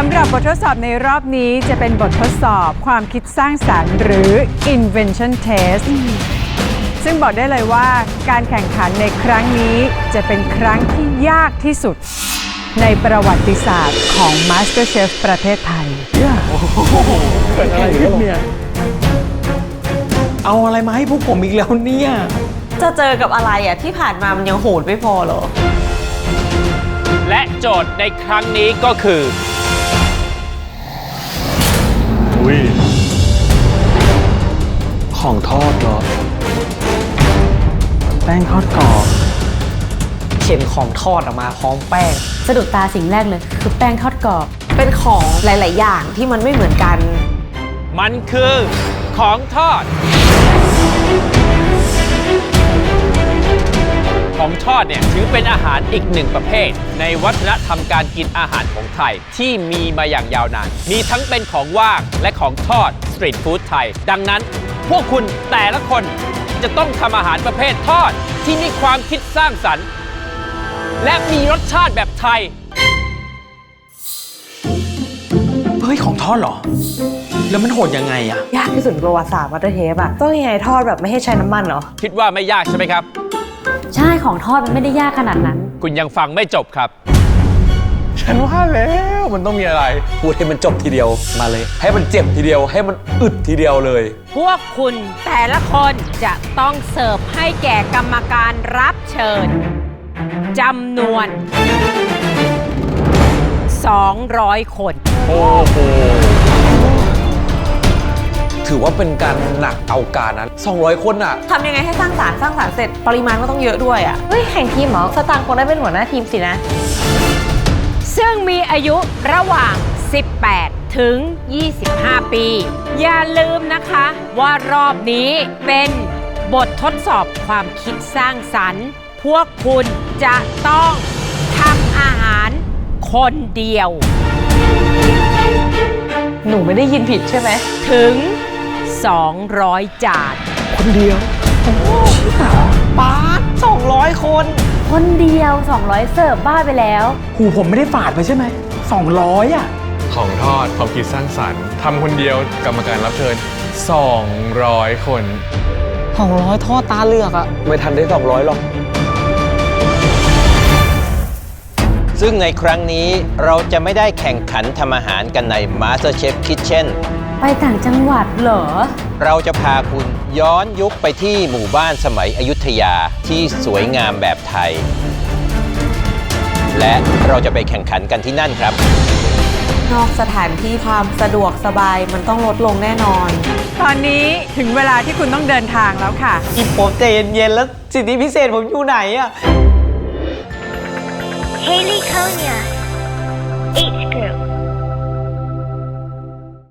สำหรับบททดสอบในรอบนี้จะเป็นบททดสอบความคิดสร้างสรรค์หรือ invention test ซึ่งบอกได้เลยว่าการแข่งขันในครั้งนี้จะเป็นครั้งที่ยากที่สุด ในประวัติศาสตร์ของ MasterChef ประเทศไทย เกิดอะไรขึ้นเนี่ยเอาอะไรมาให้พวกผมอีกแล้วเนี่ย จะเจอกับอะไรอะที่ผ่านมามันยังโหดไม่พอเหรอ และโจทย์ในครั้งนี้ก็คืออุ้ ของทอดเหรอ แป้งทอดกรอบเข็นของทอดออกมาพร้อมแป้ง สะดุดตาสิ่งแรกเลยคือแป้งทอดกรอบ เป็นของหลาย ๆ อย่างที่มันไม่เหมือนกัน มันคือของทอด ของทอดเนี่ยถือเป็นอาหารอีกหนึ่งประเภท ในวัฒนธรรมการกินอาหารของไทย ที่มีมาอย่างยาวนาน มีทั้งเป็นของว่างและของทอดสตรีทฟู้ดไทย ดังนั้น พวกคุณแต่ละคนจะต้องทำอาหารประเภททอดที่มีความคิดสร้างสรรค์ และมีรสชาติแบบไทย เฮ้ย ของทอดเหรอ แล้วมันโหดยังไงอะยากที่สุดในประวัติศาสตร์มาสเตอร์เทปอะต้องยังไงทอดแบบไม่ให้ใช้น้ำมันเหรอ คิดว่าไม่ยากใช่ไหมครับ ใช่ของทอดมันไม่ได้ยากขนาดนั้น คุณยังฟังไม่จบครับ ฉันว่าแล้วมันต้องมีอะไร พูดให้มันจบทีเดียวมาเลย ให้มันเจ็บทีเดียว ให้มันอึดทีเดียวเลย พวกคุณแต่ละคนจะต้องเสิร์ฟให้แก่กรรมการรับเชิญจำนวน 200 คน โอ้โห ถือว่าเป็นการหนักเอาการนะ200 คนอะทำยังไงให้สร้างสารรค์สร้างสารรค์เสร็จ ปริมาณก็ต้องเยอะด้วยอะเฮ้ย แข่งทีมเหรอสตางค์คงได้เป็นหัวหน้าทีมสินะ ซึ่งมีอายุระหว่าง 18 ถึง 25 ปี อย่าลืมนะคะว่ารอบนี้เป็นบททดสอบความคิดสร้างสรรค์ พวกคุณจะต้องทำอาหารคนเดียว หนูไม่ได้ยินผิดใช่ไหม ถึง 200 จานคนเดียวป๊าด200คน คนเดียว 200 เสิร์ฟบ้าไปแล้ว หูผมไม่ได้ฝาดไปใช่ไหม200อะของทอดความคิดสร้างสรรค์ทำคนเดียวกรรมการรับเชิญ 200 คน200ทอดตาเลือกอะไม่ทันได้ 200 หรอก ซึ่งในครั้งนี้เราจะไม่ได้แข่งขันทำอาหารกันใน MasterChef Kitchen ไปต่างจังหวัดเหรอ เราจะพาคุณย้อนยุคไปที่หมู่บ้านสมัยอยุธยาที่สวยงามแบบไทย และเราจะไปแข่งขันกันที่นั่นครับ นอกสถานที่ความสะดวกสบายมันต้องลดลงแน่นอน ตอนนี้ถึงเวลาที่คุณต้องเดินทางแล้วค่ะ อีผมใจเย็นๆแล้วสิทธิพิเศษผมอยู่ไหนอะ Haley Konya.